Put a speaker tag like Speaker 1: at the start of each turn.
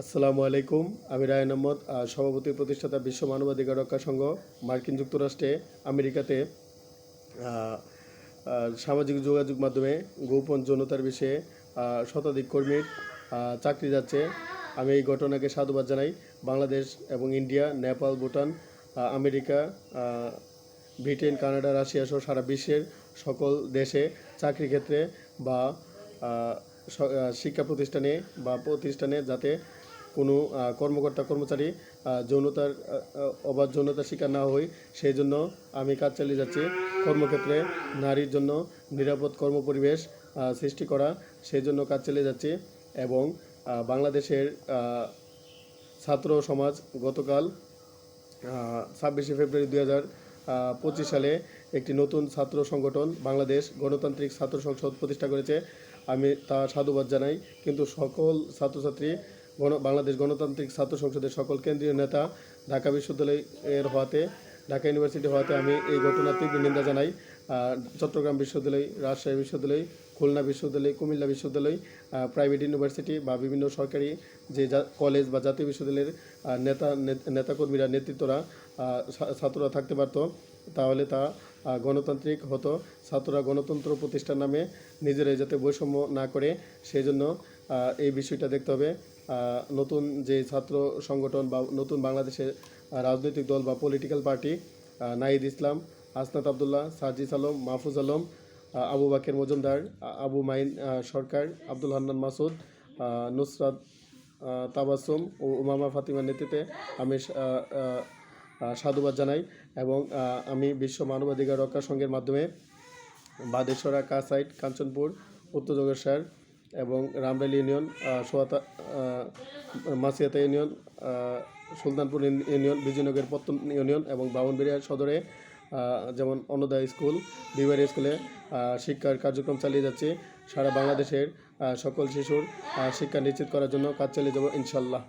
Speaker 1: আসসালামু আলাইকুম। আমি রায়ন আহমদ সভাপতি প্রতিষ্ঠাতা বিশ্ব মানবাধিকার রক্ষা সংঘ, মার্কিন যুক্তরাষ্ট্রে, আমেরিকাতে। সামাজিক যোগাযোগ মাধ্যমে গোপন যৌনতার বিষয়ে শতাধিক কর্মীর চাকরি যাচ্ছে। আমি এই ঘটনাকে সাধুবাদ জানাই। বাংলাদেশ এবং India, Nepal, Bhutan America Britain, Canada, Russia সহ সারা বিশ্বের সকল দেশে চাকরি ক্ষেত্রে বা শিক্ষা প্রতিষ্ঠানে বা প্রতিষ্ঠানে যাতে কোনো কর্মকর্তা, কর্মচারী যৌনতার অবাধ যৌনতার শিকার না হই, সেই জন্য আমি কাজ চালিয়ে যাচ্ছি। কর্মক্ষেত্রে নারীর জন্য নিরাপদ কর্মপরিবেশ সৃষ্টি করা, সেই জন্য কাজ চালিয়ে যাচ্ছি এবং বাংলাদেশের ছাত্র সমাজ গতকাল ছাব্বিশে ফেব্রুয়ারি দুই হাজার পঁচিশ সালে একটি নতুন ছাত্র সংগঠন বাংলাদেশ গণতান্ত্রিক ছাত্র সংসদ প্রতিষ্ঠা করেছে। আমি তা সাধুবাদ জানাই, কিন্তু সকল ছাত্রছাত্রী গণ বাংলাদেশ গণতান্ত্রিক ছাত্র সংসদের সকল কেন্দ্রীয় নেতা ঢাকা বিশ্ববিদ্যালয়ের হওয়াতে, ঢাকা ইউনিভার্সিটি হওয়াতে আমি এই ঘটনার তীব্র নিন্দা জানাই। চট্টগ্রাম বিশ্ববিদ্যালয়, রাজশাহী বিশ্ববিদ্যালয়, খুলনা বিশ্ববিদ্যালয়, কুমিল্লা বিশ্ববিদ্যালয় প্রাইভেট ইউনিভার্সিটি বা বিভিন্ন সরকারি যে কলেজ বা জাতীয় বিশ্ববিদ্যালয়ের নেতা নেতাকর্মীরা, নেতৃত্বরা ছাত্ররা থাকতে পারতো, তাহলে তা গণতান্ত্রিক হতো। ছাত্ররা গণতন্ত্র প্রতিষ্ঠার নামে নিজেরাই যাতে বৈষম্য না করে সেই জন্য এই বিষয়টা দেখতে হবে। নতুন যে ছাত্র সংগঠন বা নতুন বাংলাদেশের রাজনৈতিক দল বা পলিটিক্যাল পার্টি নাহিদ ইসলাম, আসনাত আবদুল্লাহ সাজিস আলম, মাহফুজ আলম আবু বাকের মজুমদার আবু মাইন সরকার, আব্দুল হান্নান মাসুদ নুসরাত তাবাসুম ও উমামা ফাতিমার নেতৃত্বে আমি সাধুবাদ জানাই এবং আমি বিশ্ব মানবাধিকার রক্ষা সংঘের মাধ্যমে বাদেশ্বরা কাসাইট কাঞ্চনপুর, উত্তর জগেশ্বর এবং Rambel union Soyata Masiata union Sultanpur union, বিজয়নগরের Pattan union এবং বাউনবেড়িয়া সদরে যেমন অন্নদা স্কুল বিবার স্কুলে শিক্ষার কার্যক্রম চালিয়ে যাচ্ছে সারা বাংলাদেশের সকল শিশুর শিক্ষা নিশ্চিত করার জন্য কাজ চালিয়ে যাব ইনশাল্লাহ।